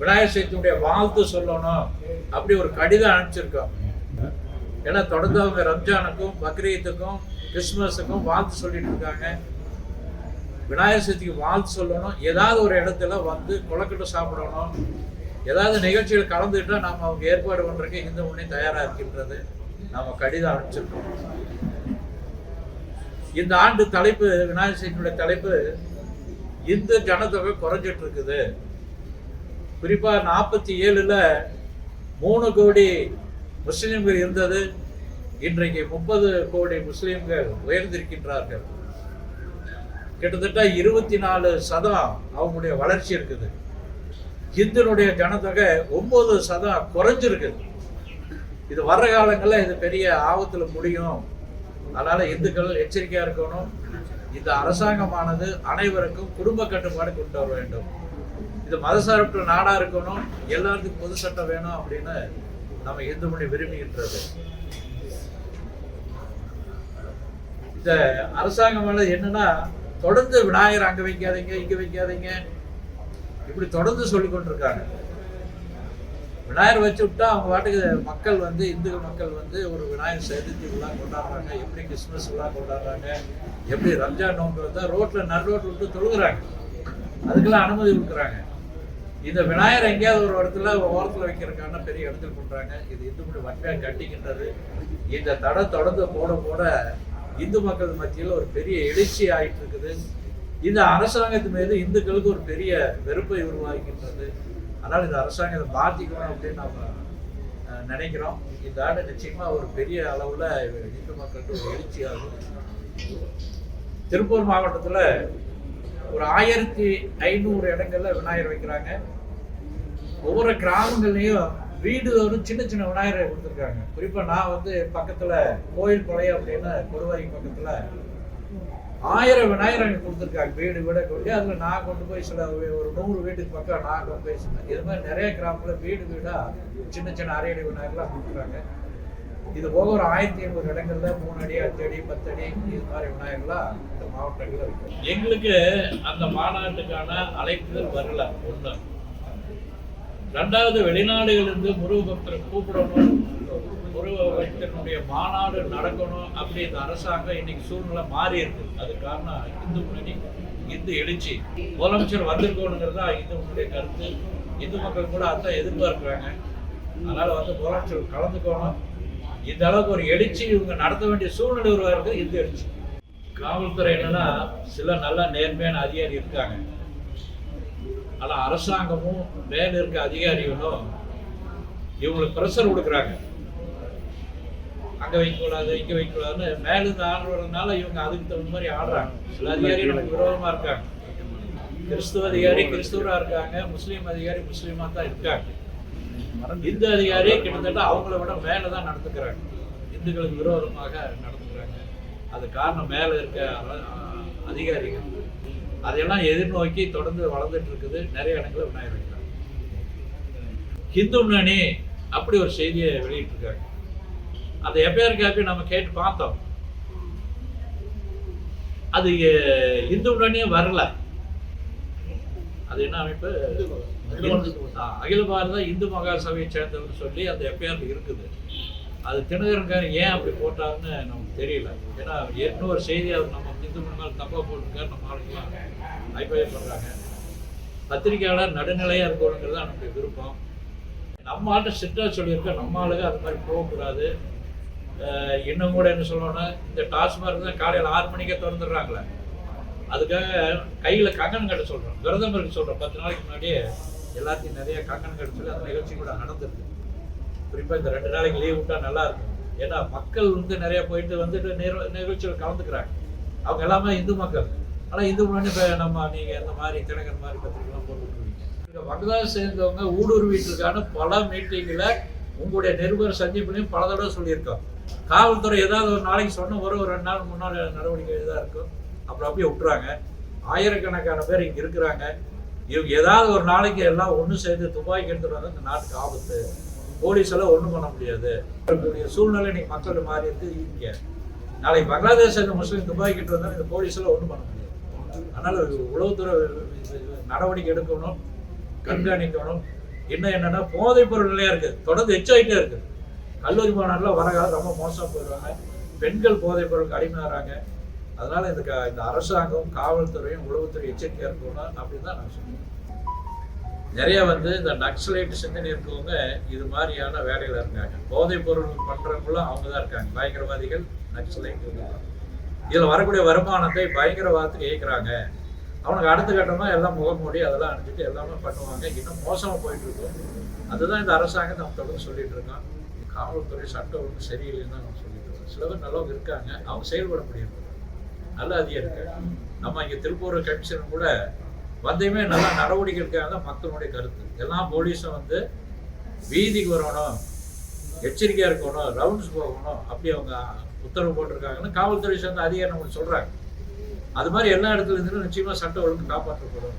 விநாயகர் சதுர்த்தியுடைய வாழ்த்து சொல்லணும் அப்படி ஒரு கடிதம் அனுப்பிச்சிருக்கோம். ஏன்னா தொடர்ந்து அவங்க ரம்ஜானுக்கும் பக்ரீத்துக்கும் கிறிஸ்துமஸுக்கும் வாழ்த்து சொல்லிட்டு இருக்காங்க. விநாயகர் சதுர்த்திக்கு வாழ்த்து சொல்லணும். ஏதாவது ஒரு இடத்துல வந்து குளக்கட்டு சாப்பிடணும். ஏதாவது நிகழ்ச்சிகள் கலந்துக்கிட்டா நாம் அவங்க ஏற்பாடு பண்ணுறதுக்கு இந்து முன்னே தயாராக இருக்கின்றது. நாம் கடிதம் அனுப்பிச்சிருக்கோம். இந்த ஆண்டு தலைப்பு விநாயகர் சதுர்த்தியுடைய தலைப்பு இந்து ஜனத்தொகை குறைஞ்சிட்டு இருக்குது. குறிப்பாக நாற்பத்தி ஏழுல மூணு கோடி முஸ்லீம்கள் இருந்தது. இன்றைக்கு முப்பது கோடி முஸ்லீம்கள் உயர்ந்திருக்கின்றார்கள். கிட்டத்தட்ட இருபத்தி நாலு சதம் அவங்களுடைய வளர்ச்சி இருக்குது. இந்துனுடைய ஜனத்தொகை ஒம்பது சதம் குறைஞ்சிருக்குது இது வர்ற காலங்களில் இது பெரிய ஆபத்தில் முடியும். அதனால் இந்துக்கள் எச்சரிக்கையாக இருக்கணும். இந்த அரசாங்கமானது அனைவருக்கும் குடும்ப கட்டுப்பாடு கொண்டு வர வேண்டும். இது மதசார்பற்ற நாடாக இருக்கணும். எல்லாருக்கும் பொது சட்டம் வேணும் அப்படின்னு நம்ம இந்து மொழி விரும்புகின்றது. இந்த அரசாங்கமானது என்னன்னா தொடர்ந்து விநாயகர் அங்க வைக்காதீங்க இங்க வைக்காதீங்க. இப்படி தொடர்ந்து சொல்லி கொண்டிருக்காங்க. விநாயகர் வச்சு விட்டா அவங்க பாட்டுக்கு மக்கள் வந்து இந்து மக்கள் வந்து ஒரு விநாயகர் சதுர்த்தி விழா கொண்டாடுறாங்க எப்படி கிறிஸ்மஸ் விழா கொண்டாடுறாங்க எப்படி ரம்ஜான் நோன்பு வந்தால் ரோட்டில் நடு ரோட்டில் விட்டு தொழுகிறாங்க. அதுக்கெல்லாம் அனுமதி கொடுக்குறாங்க. இந்த விநாயகர் எங்கேயாவது ஒரு இடத்துல ஓரத்தில் வைக்கிறதுக்கான பெரிய இடத்துல பண்ணுறாங்க இது இந்து மக்கள் வன்மையாக கட்டிக்கின்றது. இந்த தடை தொடர்ந்து போட போட இந்து மக்கள் மத்தியில் ஒரு பெரிய எழுச்சி ஆகிட்டு இருக்குது இந்த அரசாங்கத்து மீது இந்துக்களுக்கு ஒரு பெரிய வெறுப்பை உருவாகின்றது அதனால் இந்த அரசாங்கத்தை மாற்றிக்கணும் அப்படின்னு நம்ம நினைக்கிறோம். இந்த ஆண்டு நிச்சயமாக ஒரு பெரிய அளவில் இந்து மக்களுக்கு ஒரு எழுச்சி ஆகும். திருப்பூர் மாவட்டத்தில் ஒரு ஆயிரத்தி ஐநூறு இடங்களில் விநாயகர் வைக்கிறாங்க. ஒவ்வொரு கிராமங்கள்லையும் வீடு ஒரு சின்ன சின்ன விநாயகரை கொடுத்துருக்காங்க. குறிப்பாக நான் வந்து பக்கத்தில் கோயில் கொலை அப்படின்னு கொடுவாய் பக்கத்தில் ஆயிரம் விநாயகர் அங்கே கொடுத்துருக்காங்க. வீடு வீட கொண்டு அதில் நான் கொண்டு போய் சில ஒரு நூறு வீட்டுக்கு பக்கம் நான் கொண்டு போய் சொன்னேன் இது மாதிரி நிறைய கிராமத்தில் வீடு வீடாக சின்ன சின்ன அரையடி விநாயகர்லாம் கொடுக்குறாங்க இது போக ஒரு ஆயிரத்தி ஐநூறு இடங்கள்ல மூணு அடி அஞ்சு அடி பத்து அடி இது மாதிரி விநாயகர்லாம் இந்த மாவட்டங்களில் இருக்கு எங்களுக்கு அந்த மாநாட்டுக்கான அழைப்புகள் வரல. ஒன்று ரெண்டாவது வெளிநாடுகளிலிருந்து முருக பக்தரை கூப்பிடணும் முருக பக்தனுடைய மாநாடு நடக்கணும் அப்படி இந்த அரசாங்கம் இன்னைக்கு சூழ்நிலை மாறி இருக்கு. அது காரணம் இந்து முன்னணி இந்து எழுச்சி. முதலமைச்சர் வந்திருக்கணுங்கிறது தான் இந்து முன்னுடைய கருத்து. இந்து மக்கள் கூட அதான் எதிர்பார்க்குறாங்க. அதனால வந்து முதலமைச்சர் கலந்துக்கணும். இந்த அளவுக்கு ஒரு எழுச்சி இவங்க நடத்த வேண்டிய சூழ்நிலை உருவாருக்கு இந்து எழுச்சி. காவல்துறை என்னன்னா சில நல்ல நேர்மையான அதிகாரி இருக்காங்க. ஆனா அரசாங்கமும் மேல இருக்க அதிகாரிகளும் இவங்களுக்கு ப்ரெஷர் கொடுக்குறாங்க. அங்க வைக்கக்கூடாது இங்க வைக்கக்கூடாதுன்னு மேல இருந்து ஆடுறதுனால இவங்க அதுக்கு தகுந்த மாதிரி ஆடுறாங்க. சில அதிகாரி விரோதமாக இருக்காங்க. கிறிஸ்துவ அதிகாரி கிறிஸ்துவரா இருக்காங்க முஸ்லீம் அதிகாரி முஸ்லீமா தான் இருக்காங்க. இந்து அதிகாரி கிட்டத்தட்ட அவங்கள விட மேலே தான் நடந்துக்கிறாங்க. இந்துக்களுக்கு விரோதமாக நடந்துக்கிறாங்க. அது காரணம் மேல இருக்க அதிகாரிகள். அதையெல்லாம் எதிர்நோக்கி தொடர்ந்து வளர்ந்துட்டு இருக்குது. நிறைய இடங்களில் விநாயகர் வைக்கிறாங்க ஹிந்து முன்னணி அப்படி ஒரு செய்தியை வெளியிட்டிருக்காங்க அதை எப்பயார் கேப்பி நம்ம கேட்டு பார்த்தோம். அது இந்து முன்னணியே வரல. அது என்ன அமைப்பு? அகில பாரத இந்து மகா சபையை சேர்ந்தவர் சொல்லி அந்த எஃப்ஐஆர் இருக்குது. அது தினகரன்கார் ஏன் அப்படி போட்டாருன்னு நமக்கு தெரியல. ஏன்னா ஏற்கனவே ஒரு செய்தி அவர் நம்ம இந்து முன்னாள் போட்டிருக்காரு நம்ம ஆளுங்களாம் அபிப்பிராயம் பண்றாங்க பத்திரிகையாளர் நடுநிலையா இருக்கணுங்கிறது தான் நம்முடைய விருப்பம். நம்ம ஆட்ட சிட்டா சொல்லியிருக்க நம்ம ஆளுங்க அது மாதிரி போகக்கூடாது இன்னும் கூட என்ன சொல்லணும்னா இந்த டாஸ்மார்க் தான் காலையில் ஆறு மணிக்கே திறந்துடுறாங்களே. அதுக்காக கையில் கங்கன் கட்ட சொல்கிறோம் விரதம் இருக்க சொல்கிறோம் பத்து நாளைக்கு முன்னாடியே எல்லாத்தையும் நிறைய கங்கன் கட்ட சொல்லி அந்த நிகழ்ச்சி கூட நடந்திருக்கு. குறிப்பாக இந்த ரெண்டு நாளைக்கு லீவ் விட்டா நல்லா இருக்கும். ஏன்னா மக்கள் வந்து நிறைய போயிட்டு வந்துட்டு நிகழ்ச்சியில் கலந்துக்கிறாங்க. அவங்க எல்லாமே இந்து மக்கள். ஆனால் இந்து முன்னாடி இப்போ நம்ம நீங்கள் இந்த மாதிரி தினகர் மாதிரி பத்திரிக்கைலாம் போட்டு விட்டுருவீங்க இங்கே பங்களாதேஷ் சேர்ந்தவங்க ஊடுருவிட்டுருக்கான பல மீட்டிங்கில் உங்களுடைய நிருபர் சந்திப்புலையும் பல தடவை சொல்லியிருக்கோம். காவல்துறை ஏதாவது ஒரு நாளைக்கு சொன்ன ஒரு ஒரு ரெண்டு நாள் முன்னாள் நடவடிக்கை இதாக இருக்கும். அப்புறம் அப்படியே விட்டுறாங்க. ஆயிரக்கணக்கான பேர் இங்கே இருக்கிறாங்க. இவங்க ஏதாவது ஒரு நாளைக்கு எல்லாம் ஒன்று சேர்ந்து துப்பாக்கி எடுத்துட்டு வந்தா இந்த நாட்டுக்கு ஆபத்து. போலீஸ் எல்லாம் ஒன்றும் பண்ண முடியாது. இருக்கக்கூடிய சூழ்நிலை இன்னைக்கு மக்கள் மாறி இருக்கு. இங்கே நாளைக்கு பங்களாதேஷ் முஸ்லீம் துபாய் கிட்ட வந்தாலும் இந்த போலீஸில் ஒன்றும் பண்ண முடியாது. அதனால் உளவுத்துறை நடவடிக்கை எடுக்கணும் கண்காணிக்கணும். இன்னும் என்னென்னா போதைப் பொருள் இருக்குது தொடர்ந்து எச்சாயிட்டே இருக்குது கல்லூரி மாணவர்கள்லாம் வர ரொம்ப மோசமாக போயிடுவாங்க. பெண்கள் போதைப் பொருளுக்கு அடிமையாகிறாங்க அதனால் இந்த க- இந்த அரசாங்கம் காவல்துறையும் உளவுத்துறை எச்சரிக்கையாக இருக்கணும் அப்படின்னு தான் நான் சொல்லுவேன் நிறைய வந்து இந்த நக்சலைட் சிந்தனை இருக்கவங்க இது மாதிரியான வேலையில் இருக்காங்க. போதைப் பொருள் பண்ணுறவங்களும் அவங்க தான் இருக்காங்க. பயங்கரவாதிகள் நக்சலைட் இதில் வரக்கூடிய வருமானத்தை பயங்கரவாதத்துக்கு இயக்குறாங்க அவனுக்கு அடுத்த கட்டமாக எல்லாம் முகமூடி அதெல்லாம் அணிஞ்சிட்டு எல்லாமே பண்ணுவாங்க. இன்னும் மோசமாக போயிட்டு இருக்கும் அதுதான் இந்த அரசாங்கம் நம்ம தொடர்ந்து சொல்லிட்டு இருக்கோம் காவல்துறை சட்டம் ஒழுங்கு சரியில்லைன்னு தான் நம்ம சொல்லிட்டு இருக்கோம் சில பேர் நல்லவங்க இருக்காங்க. அவங்க செயல்பட முடியும் நல்ல அதிகம் இருக்கு நம்ம இங்கே திருப்பூர் கமிஷன் கூட வந்தையுமே நல்லா நடவடிக்கை எடுக்காங்க தான் மக்களுடைய கருத்து. எல்லா போலீஸும் வந்து வீதிக்கு வரணும் எச்சரிக்கையாக இருக்கணும் ரவுண்ட்ஸ் போகணும் அப்படி அவங்க உத்தரவு போட்டிருக்காங்கன்னு காவல்துறை சேர்ந்த அதிகாரி நமக்கு சொல்கிறாங்க அது மாதிரி எல்லா இடத்துல இருந்தும் நிச்சயமாக சட்டம் ஒழுங்கு காப்பாற்றப்படும்.